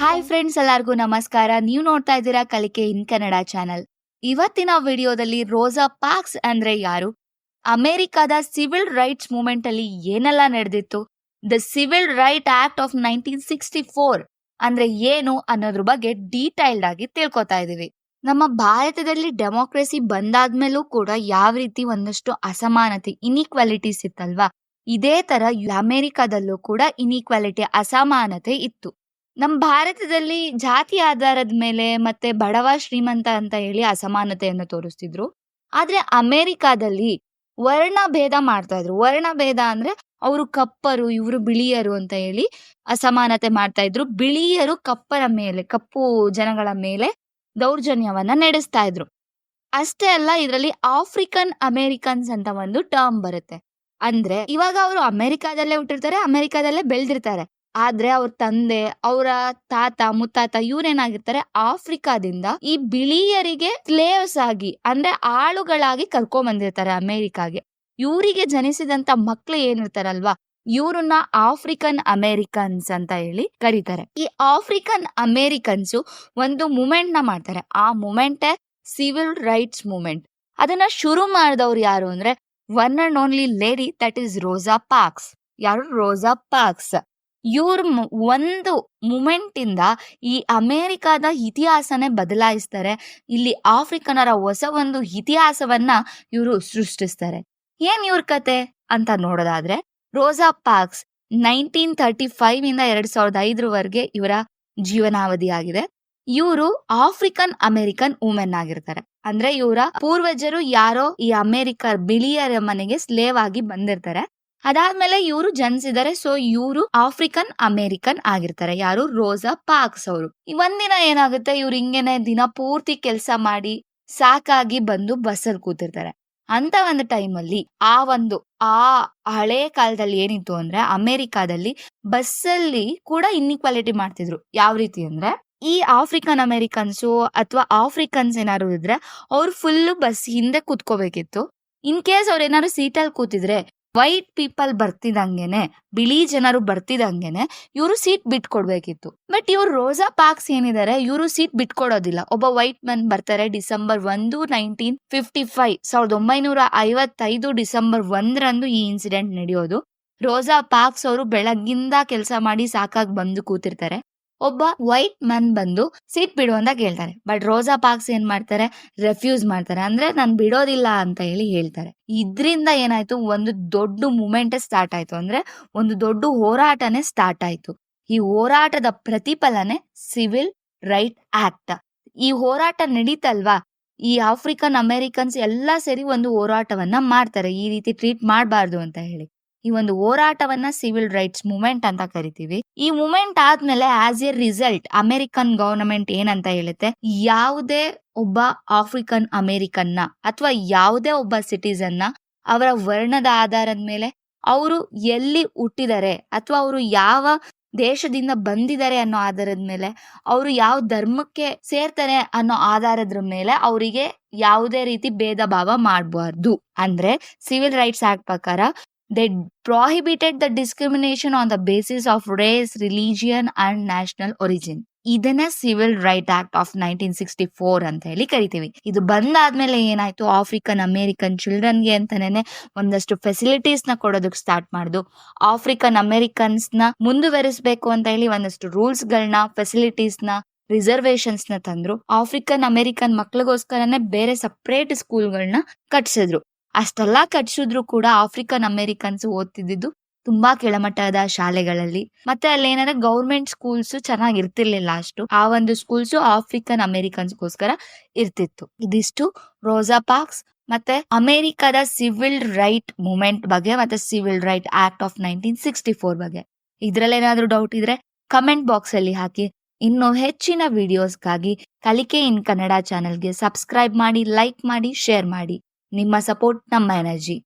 Hi friends ಎಲ್ಲರಿಗೂ ನಮಸ್ಕಾರ. ನೀವು ನೋಡ್ತಾ ಇದ್ದೀರಾ ಕಲಿಕೆ ಇನ್ ಕನ್ನಡ ಚಾನೆಲ್ ಇವತ್ತಿನ ವಿಡಿಯೋದಲ್ಲಿ ರೋಸಾ ಪಾಕ್ಸ್ ಅಂದ್ರೆ ಯಾರು? ಅಮೆರಿಕದ ಸಿವಿಲ್ ರೈಟ್ಸ್ ಮೂವ್ಮೆಂಟ್ ಅಲ್ಲಿ ಏನೆಲ್ಲ ನಡೆದಿತ್ತು? The civil right act of nineteen sixty four ಅಂದ್ರೆ ಏನು ಅನ್ನೋದ್ರ ಬಗ್ಗೆ ಡೀಟೈಲ್ಡ್ ಆಗಿ ತಿಳ್ಕೊತಾ ಇದೀವಿ. ನಮ್ಮ ಭಾರತದಲ್ಲಿ ಡೆಮೋಕ್ರಸಿ ಬಂದಾದ್ಮೇಲೂ ಕೂಡ ಯಾವ ರೀತಿ ಒಂದಷ್ಟು ಅಸಮಾನತೆ ಇನ್ಇಕ್ವಾಲಿಟೀಸ್ ಇತ್ತಲ್ವಾ? ಇದೇ ತರ ಅಮೆರಿಕಾದಲ್ಲೂ ಕೂಡ ಇನ್ಇಕ್ವಾಲಿಟಿ ಅಸಮಾನತೆ ಇತ್ತು. ನಮ್ಮ ಭಾರತದಲ್ಲಿ ಜಾತಿ ಆಧಾರದ ಮೇಲೆ ಮತ್ತೆ ಬಡವ ಶ್ರೀಮಂತ ಅಂತ ಹೇಳಿ ಅಸಮಾನತೆಯನ್ನು ತೋರಿಸ್ತಿದ್ರು. ಆದ್ರೆ ಅಮೆರಿಕಾದಲ್ಲಿ ವರ್ಣ ಭೇದ ಮಾಡ್ತಾ ಇದ್ರು. ವರ್ಣ ಭೇದ ಅಂದ್ರೆ ಅವರು ಕಪ್ಪರು, ಇವರು ಬಿಳಿಯರು ಅಂತ ಹೇಳಿ ಅಸಮಾನತೆ ಮಾಡ್ತಾ ಇದ್ರು. ಬಿಳಿಯರು ಕಪ್ಪರ ಮೇಲೆ, ಕಪ್ಪು ಜನಗಳ ಮೇಲೆ ದೌರ್ಜನ್ಯವನ್ನ ನಡೆಸ್ತಾ ಇದ್ರು. ಅಷ್ಟೇ ಅಲ್ಲ, ಇದರಲ್ಲಿ ಆಫ್ರಿಕನ್ ಅಮೆರಿಕನ್ಸ್ ಅಂತ ಒಂದು ಟರ್ಮ್ ಬರುತ್ತೆ. ಅಂದ್ರೆ ಇವಾಗ ಅವರು ಅಮೆರಿಕಾದಲ್ಲೇ ಹುಟ್ಟಿರ್ತಾರೆ, ಅಮೆರಿಕಾದಲ್ಲೇ ಬೆಳೆದಿರ್ತಾರೆ. ಆದ್ರೆ ಅವ್ರ ತಂದೆ, ಅವರ ತಾತ, ಮುತ್ತಾತ ಇವ್ರೇನಾಗಿರ್ತಾರೆ ಆಫ್ರಿಕಾದಿಂದ ಈ ಬಿಳಿಯರಿಗೆ ಸ್ಲೇವ್ಸ್ ಆಗಿ, ಅಂದ್ರೆ ಆಳುಗಳಾಗಿ ಕರ್ಕೊಂಡ್ ಬಂದಿರ್ತಾರೆ ಅಮೆರಿಕಾಗೆ. ಇವರಿಗೆ ಜನಿಸಿದಂತ ಮಕ್ಳು ಏನಿರ್ತಾರಲ್ವಾ, ಇವ್ರನ್ನ ಆಫ್ರಿಕನ್ ಅಮೆರಿಕನ್ಸ್ ಅಂತ ಹೇಳಿ ಕರೀತಾರೆ. ಈ ಆಫ್ರಿಕನ್ ಅಮೆರಿಕನ್ಸ್ ಒಂದು ಮೂಮೆಂಟ್ನ ಮಾಡ್ತಾರೆ. ಆ ಮೂಮೆಂಟ್ ಸಿವಿಲ್ ರೈಟ್ಸ್ ಮೂಮೆಂಟ್. ಅದನ್ನ ಶುರು ಮಾಡಿದವ್ರು ಯಾರು ಅಂದ್ರೆ one and only lady that is Rosa Parks ಯಾರು? ರೋಸಾ ಪಾಕ್ಸ್ ಇವ್ರ ಒಂದು ಮೂಮೆಂಟ್ ಇಂದ ಈ ಅಮೇರಿಕಾದ ಇತಿಹಾಸನೇ ಬದಲಾಯಿಸ್ತಾರೆ. ಇಲ್ಲಿ ಆಫ್ರಿಕನರ ಹೊಸ ಒಂದು ಇತಿಹಾಸವನ್ನ ಇವರು ಸೃಷ್ಟಿಸ್ತಾರೆ. ಏನ್ ಇವ್ರ ಕತೆ ಅಂತ ನೋಡೋದಾದ್ರೆ, Rosa Parks nineteen thirty five ಇಂದ ಎರಡ್ ಸಾವಿರದ ಐದರವರೆಗೆ ಇವರ ಜೀವನಾವಧಿ ಆಗಿದೆ. ಇವರು ಆಫ್ರಿಕನ್ ಅಮೆರಿಕನ್ ವುಮೆನ್ ಆಗಿರ್ತಾರೆ. ಅಂದ್ರೆ ಇವರ ಪೂರ್ವಜರು ಯಾರೋ ಈ ಅಮೆರಿಕ ಬಿಳಿಯರ ಮನೆಗೆ ಸ್ಲೇವ್ ಆಗಿ ಬಂದಿರ್ತಾರೆ. ಅದಾದ್ಮೇಲೆ ಇವರು ಜನಿಸಿದ್ದಾರೆ ಸೊ ಇವರು ಆಫ್ರಿಕನ್ ಅಮೆರಿಕನ್ ಆಗಿರ್ತಾರೆ. ಯಾರು? ರೋಸಾ ಪಾಕ್ಸ್ ಅವರು. ಒಂದಿನ ಏನಾಗುತ್ತೆ? ಇವ್ರು ಹಿಂಗೇನೆ ದಿನ ಪೂರ್ತಿ ಕೆಲಸ ಮಾಡಿ ಸಾಕಾಗಿ ಬಂದು ಬಸ್ಸಲ್ಲಿ ಕೂತಿರ್ತಾರೆ. ಅಂತ ಒಂದು ಟೈಮಲ್ಲಿ ಆ ಒಂದು, ಆ ಹಳೆ ಕಾಲದಲ್ಲಿ ಏನಿತ್ತು ಅಂದ್ರೆ, ಅಮೆರಿಕಾದಲ್ಲಿ ಬಸ್ಸಲ್ಲಿ ಕೂಡ ಇನ್ಇಕ್ವಾಲಿಟಿ ಮಾಡ್ತಿದ್ರು. ಯಾವ ರೀತಿ ಅಂದ್ರೆ, ಈ ಆಫ್ರಿಕನ್ ಅಮೆರಿಕನ್ಸು ಅಥವಾ ಆಫ್ರಿಕನ್ಸ್ ಏನಾದ್ರು ಇದ್ರೆ, ಅವ್ರು ಫುಲ್ ಬಸ್ ಹಿಂದೆ ಕೂತ್ಕೋಬೇಕಿತ್ತು. ಇನ್ ಕೇಸ್ ಅವ್ರ ಏನಾದ್ರು ಸೀಟಲ್ಲಿ ಕೂತಿದ್ರೆ ವೈಟ್ ಪೀಪಲ್ ಬರ್ತಿದಂಗೆನೆ, ಬಿಳಿ ಜನರು ಬರ್ತಿದಂಗೆನೆ ಇವರು ಸೀಟ್ ಬಿಟ್ಕೊಡ್ಬೇಕಿತ್ತು. ಬಟ್ ಇವ್ರು ರೋಸಾ ಪಾರ್ಕ್ಸ್ ಏನಿದ್ದಾರೆ ಇವರು ಸೀಟ್ ಬಿಟ್ಕೊಡೋದಿಲ್ಲ. ಒಬ್ಬ ವೈಟ್ ಮ್ಯಾನ್ ಬರ್ತಾರೆ ಡಿಸೆಂಬರ್ ಒಂದು, ನೈನ್ಟೀನ್ ಫಿಫ್ಟಿ ಫೈವ್, ಸಾವಿರದ ಒಂಬೈನೂರ ಐವತ್ತೈದು ಡಿಸೆಂಬರ್ ಒಂದರಂದು ಈ ಇನ್ಸಿಡೆಂಟ್ ನಡೆಯೋದು. ರೋಸಾ ಪಾರ್ಕ್ಸ್ ಅವರು ಬೆಳಗ್ಗಿಂದ ಕೆಲಸ ಮಾಡಿ ಸಾಕಾಗಿ ಬಂದು ಕೂತಿರ್ತಾರೆ. ಒಬ್ಬ ವೈಟ್ ಮ್ಯಾನ್ ಬಂದು ಸೀಟ್ ಬಿಡು ಅಂತ ಕೇಳ್ತಾರೆ. ಬಟ್ ರೋಸಾ ಪಾಕ್ಸ್ ಏನ್ ಮಾಡ್ತಾರೆ? ರೆಫ್ಯೂಸ್ ಮಾಡ್ತಾರೆ. ಅಂದ್ರೆ ನಾನು ಬಿಡೋದಿಲ್ಲ ಅಂತ ಹೇಳಿ ಹೇಳ್ತಾರೆ. ಇದ್ರಿಂದ ಏನಾಯ್ತು? ಒಂದು ದೊಡ್ಡ ಮೂಮೆಂಟ್ ಸ್ಟಾರ್ಟ್ ಆಯ್ತು. ಅಂದ್ರೆ ಒಂದು ದೊಡ್ಡ ಹೋರಾಟನೇ ಸ್ಟಾರ್ಟ್ ಆಯ್ತು. ಈ ಹೋರಾಟದ ಪ್ರತಿಫಲನೆ ಸಿವಿಲ್ ರೈಟ್ ಆಕ್ಟ್ ಈ ಹೋರಾಟ ನಡೀತಲ್ವಾ? ಈ ಆಫ್ರಿಕನ್ ಅಮೆರಿಕನ್ಸ್ ಎಲ್ಲ ಸೇರಿ ಒಂದು ಹೋರಾಟವನ್ನ ಮಾಡ್ತಾರೆ. ಈ ರೀತಿ ಟ್ರೀಟ್ ಮಾಡಬಾರ್ದು ಅಂತ ಹೇಳಿ. ಈ ಒಂದು ಹೋರಾಟವನ್ನ ಸಿವಿಲ್ ರೈಟ್ಸ್ ಮೂಮೆಂಟ್ ಅಂತ ಕರಿತೀವಿ. ಈ ಮೂಮೆಂಟ್ ಆದ್ಮೇಲೆ as a result American government ಏನಂತ ಹೇಳುತ್ತೆ? ಯಾವುದೇ ಒಬ್ಬ ಆಫ್ರಿಕನ್ ಅಮೆರಿಕನ್ನ ಅಥವಾ ಯಾವುದೇ ಒಬ್ಬ ಸಿಟಿಸನ್ನ ಅವರ ವರ್ಣದ ಆಧಾರದ ಮೇಲೆ ಅವರು ಎಲ್ಲಿ ಹುಟ್ಟಿದ್ದಾರೆ ಅಥವಾ ಅವರು ಯಾವ ದೇಶದಿಂದ ಬಂದಿದ್ದಾರೆ ಅನ್ನೋ ಆಧಾರದ ಮೇಲೆ, ಅವರು ಯಾವ ಧರ್ಮಕ್ಕೆ ಸೇರ್ತಾರೆ ಅನ್ನೋ ಆಧಾರದ ಮೇಲೆ ಅವರಿಗೆ ಯಾವುದೇ ರೀತಿ ಭೇದ ಭಾವ ಮಾಡಬಾರ್ದು. ಅಂದ್ರೆ ಸಿವಿಲ್ ರೈಟ್ಸ್ ಆಕ್ಟ್ ಪ್ರಕಾರ they prohibited the discrimination on the basis of race, religion and national origin. ಇದನ್ನ civil right act of nineteen sixty four ಅಂತ ಹೇಳಿ ಕರಿತೀವಿ. ಇದು ಬಂದಾದ್ಮೇಲೆ ಏನಾಯ್ತು? ಆಫ್ರಿಕನ್ ಅಮೇರಿಕನ್ ಚಿಲ್ಡ್ರನ್ಗೆ ಅಂತಾನೆ ಒಂದಷ್ಟು ಫೆಸಿಲಿಟೀಸ್ನ ಕೊಡೋದಕ್ಕೆ ಸ್ಟಾರ್ಟ್ ಮಾಡುದು. ಆಫ್ರಿಕನ್ ಅಮೆರಿಕನ್ಸ್ನ ಮುಂದುವರಿಸಬೇಕು ಅಂತ ಹೇಳಿ ಒಂದಷ್ಟು ರೂಲ್ಸ್ ಗಳನ್ನ ಫೆಸಿಲಿಟೀಸ್ನ ರಿಸರ್ವೇಶನ್ಸ್ನ ತಂದ್ರು. ಆಫ್ರಿಕನ್ ಅಮೆರಿಕನ್ ಮಕ್ಳಿಗೋಸ್ಕರನೇ ಬೇರೆ ಸಪ್ರೇಟ್ ಸ್ಕೂಲ್ಗಳನ್ನ ಕಟ್ಸಿದ್ರು. ಅಷ್ಟೆಲ್ಲ ಕಟ್ಸಿದ್ರು ಕೂಡ ಆಫ್ರಿಕನ್ ಅಮೆರಿಕನ್ಸ್ ಓದ್ತಿದ್ದಿದ್ದು ತುಂಬಾ ಕೆಳಮಟ್ಟದ ಶಾಲೆಗಳಲ್ಲಿ. ಮತ್ತೆ ಅಲ್ಲಿ ಏನಂದ್ರೆ ಗೌರ್ಮೆಂಟ್ ಸ್ಕೂಲ್ಸ್ ಚೆನ್ನಾಗಿ ಇರ್ತಿರ್ಲಿಲ್ಲ ಅಷ್ಟು. ಆ ಒಂದು ಸ್ಕೂಲ್ಸ್ ಆಫ್ರಿಕನ್ ಅಮೆರಿಕನ್ಸ್ಗೋಸ್ಕರ ಇರ್ತಿತ್ತು. ಇದಿಷ್ಟು ರೋಸಾ ಪಾರ್ಕ್ಸ್ ಮತ್ತೆ ಅಮೆರಿಕದ ಸಿವಿಲ್ ರೈಟ್ ಮೂಮೆಂಟ್ ಬಗ್ಗೆ ಮತ್ತೆ civil right act of nineteen sixty four ಬಗ್ಗೆ. ಇದ್ರಲ್ಲಿ ಏನಾದ್ರೂ ಡೌಟ್ ಇದ್ರೆ ಕಮೆಂಟ್ ಬಾಕ್ಸ್ ಅಲ್ಲಿ ಹಾಕಿ. ಇನ್ನು ಹೆಚ್ಚಿನ ವಿಡಿಯೋಸ್ಗಾಗಿ ಕಲಿಕೆ ಇನ್ ಕನ್ನಡ ಚಾನೆಲ್ಗೆ ಸಬ್ಸ್ಕ್ರೈಬ್ ಮಾಡಿ ಲೈಕ್ ಮಾಡಿ ಶೇರ್ ಮಾಡಿ. ನಿಮ್ಮ ಸಪೋರ್ಟ್ ನಮ್ಮ ಎನರ್ಜಿ.